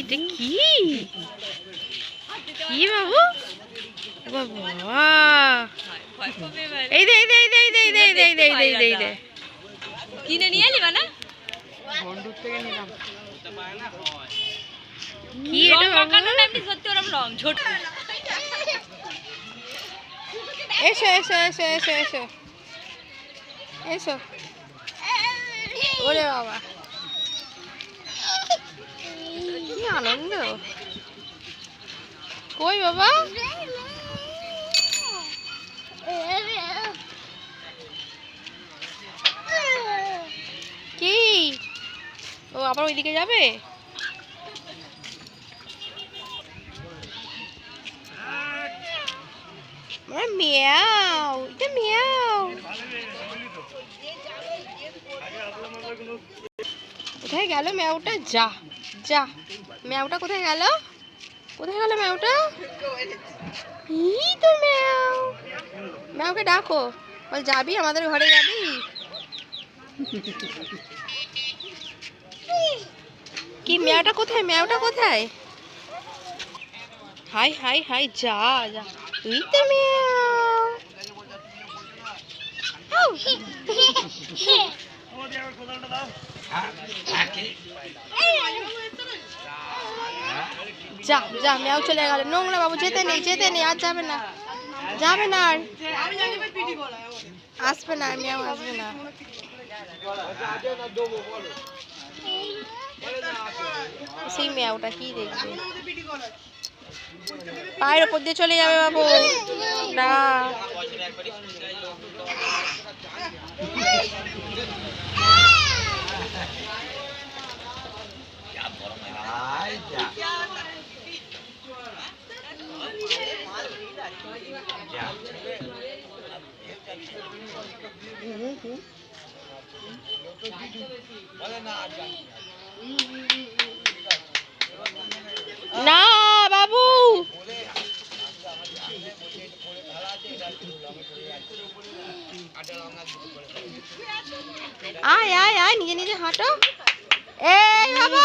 এটা কি কি বাবু বাবা এই দে এই দে এই দে এই দে এই দে এই দে এই দে এই দে এই দে এই দে কিনে নিয়ে এলি মানে কি এটা বাবু না এমনি সত্যি ওরম রং ছোট এসো এসো এসো এসো এসো এসো ওরে বাবা কি আনন্দ কই বাবা? কি? ও আবার ওইদিকে যাবে? কোথায় গেল ম্যাওটা যা। যা ম্যাওটা কোথায় গেল? কোথায় গেল ম্যাওটা? এই তো ম্যাও। ম্যাওকে ডাকো। বল যাবি? আমাদের ঘরে যাবি? কি ম্যাওটা কোথায়? ম্যাওটা কোথায়? হাই হাই হাই যা যা। তুই তো ম্যাও। যা যা, ম্যাও চলে গেল। নোংরা বাবু, যেতে নেই যেতে নেই আর যাবে না। যাবে না আর। আসবে না আর, ম্যাও আসবে না। সেই ম্যাওটা কি দেখবে? পায়ের ওপর দিয়ে চলে যাবে বাবু। না। না বাবু! আয় আয় আয় নিজে নিজে হাঁটো। এই বাবু!